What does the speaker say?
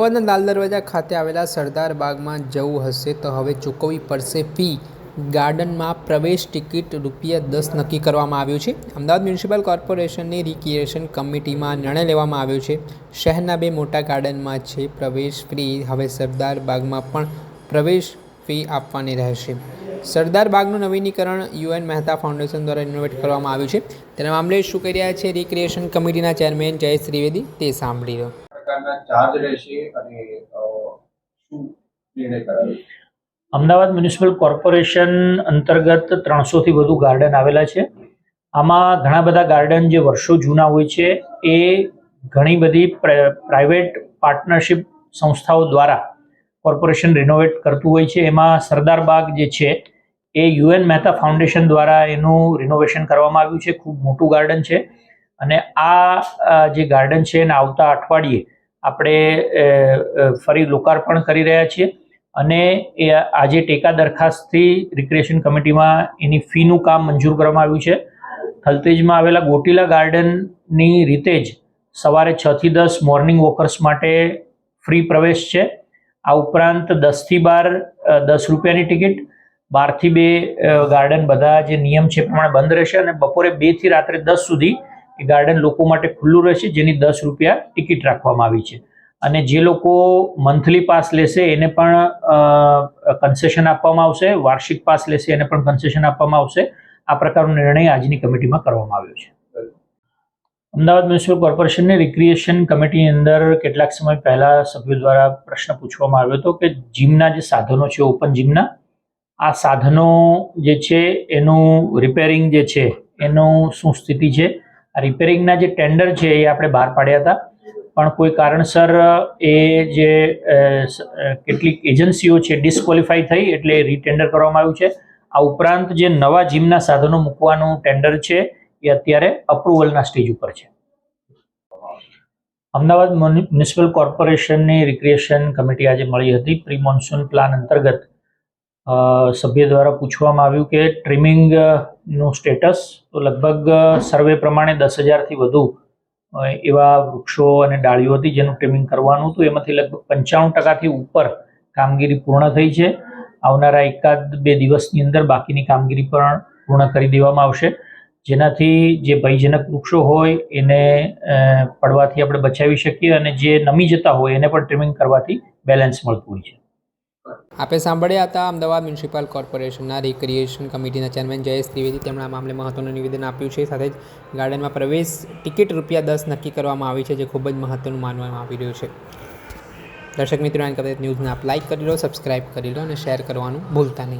અમદાવાદના લાલ દરવાજા ખાતે આવેલા સરદાર બાગમાં જવું હશે તો હવે ચૂકવવી પડશે ફી. ગાર્ડનમાં પ્રવેશ ટિકિટ રૂપિયા દસ નક્કી કરવામાં આવ્યું છે. અમદાવાદ મ્યુનિસિપલ કોર્પોરેશનની રિક્રિએશન કમિટીમાં નિર્ણય લેવામાં આવ્યો છે. શહેરના બે મોટા ગાર્ડનમાં છે પ્રવેશ ફ્રી હવે સરદાર બાગમાં પણ પ્રવેશ ફી આપવાની રહેશે. સરદાર બાગનું નવીનીકરણ યુએન મહેતા ફાઉન્ડેશન દ્વારા ઇનોવેટ કરવામાં આવ્યું છે. તેના મામલે શું કરી રહ્યા છે રિક્રિએશન કમિટીના ચેરમેન જયેશ ત્રિવેદી તે સાંભળી લો. અમદાવાદ મ્યુનિસિપલ કોર્પોરેશન અંતર્ગત ત્રણસોથી વધુ ગાર્ડન આવેલા છે. આમાં ઘણા બધા ગાર્ડન જે વર્ષો જૂના હોય છે, એ ઘણી બધી પ્રાઇવેટ પાર્ટનરશિપ સંસ્થાઓ દ્વારા કોર્પોરેશન રિનોવેટ કરતું હોય છે. એમાં સરદાર બાગ જે છે, એ યુએન મહેતા ફાઉન્ડેશન દ્વારા એનું રિનોવેશન કરવામાં આવ્યું છે. ખૂબ મોટું ગાર્ડન છે. અને આ જે ગાર્ડન છે, એને આવતા અઠવાડિયે આપણે ફરી લોકાર્પણ કરી રહ્યા છીએ અને એ આજે ટેકા દરખાસ્તથી રિક્રિએશન કમિટીમાં એની ફીનું કામ મંજૂર કરવામાં આવ્યું છે. થલતેજમાં આવેલા ગોટીલા ગાર્ડનની રીતે જ સવારે છથી દસ મોર્નિંગ વોકર્સ માટે ફ્રી પ્રવેશ છે. આ ઉપરાંત દસથી બાર દસ રૂપિયાની ટિકિટ, બારથી બે ગાર્ડન બધા જે નિયમ છે પ્રમાણે બંધ રહેશે અને બપોરે બેથી રાત્રે દસ સુધી એ ગાર્ડન લોકો માટે ખુલ્લું રહેશે, જેની દસ રૂપિયા ટિકિટ રાખવામાં આવી છે. અને જે લોકો મંથલી પાસ લેશે, એને પણ કન્સેશન આપવામાં આવશે, વાર્ષિક પાસ લેશે, એને પણ કન્સેશન આપવામાં આવશે. આ પ્રકારનો નિર્ણય આજની કમિટીમાં કરવામાં આવ્યો છે. અમદાવાદ મ્યુનિસિપલ કોર્પોરેશનની રિક્રિએશન કમિટીની અંદર કેટલાક સમય પહેલા સભ્યો દ્વારા પ્રશ્ન પૂછવામાં આવ્યો હતો કે જીમના જે સાધનો છે, ઓપન જીમના, આ સાધનો જે છે, એનું રિપેરિંગ જે છે, એનું શું સ્થિતિ છે? રિપેરિંગના જે ટેન્ડર છે એ આપણે બહાર પાડ્યા હતા. પણ કોઈ કારણસર એ જે કેટલીક એજન્સીઓ છે ડિસ્કવોલિફાઈ થઈ એટલે રીટેન્ડર કરવામાં આવ્યું છે. આ ઉપરાંત જે નવા જીમના સાધનો મૂકવાનું ટેન્ડર છે, એ અત્યારે અપ્રુવલના સ્ટેજ ઉપર છે. અમદાવાદ મ્યુનિસિપલ કોર્પોરેશનની રિક્રિએશન કમિટી આજે મળી હતી. પ્રી મોન્સૂન પ્લાન અંતર્ગત સભ્ય દ્વારા પૂછવામાં આવ્યું કે ટ્રીમિંગ નું સ્ટેટસ. તો લગભગ સર્વે પ્રમાણે દસ હજારથી વધુ એવા વૃક્ષો અને ડાળીઓ હતી જેનું ટ્રીમિંગ કરવાનું હતું. એમાંથી લગભગ પંચાણું ટકાથી ઉપર કામગીરી પૂર્ણ થઈ છે. આવનારા એકાદ બે દિવસની અંદર બાકીની કામગીરી પણ પૂર્ણ કરી દેવામાં આવશે. જેનાથી જે ભયજનક વૃક્ષો હોય એને પડવાથી આપણે બચાવી શકીએ અને જે નમી જતા હોય એને પણ ટ્રીમિંગ કરવાથી બેલેન્સ મળતું હોય છે. આપે સાંભળ્યા હતા અમદાવાદ મ્યુનિસિપલ કોર્પોરેશનના રિક્રિએશન કમિટીના ચેરમેન જયેશ ત્રિવેદી. તેમણે આ મામલે મહત્વનું નિવેદન આપ્યું છે. સાથે જ ગાર્ડનમાં પ્રવેશ ટિકિટ રૂપિયા દસ નક્કી કરવામાં આવી છે, જે ખૂબ જ મહત્વનું માનવામાં આવી રહ્યું છે. દર્શક મિત્રો કદાચ ન્યૂઝને આપ લાઇક કરી લો, સબસ્ક્રાઇબ કરી લો અને શેર કરવાનું ભૂલતા નહીં.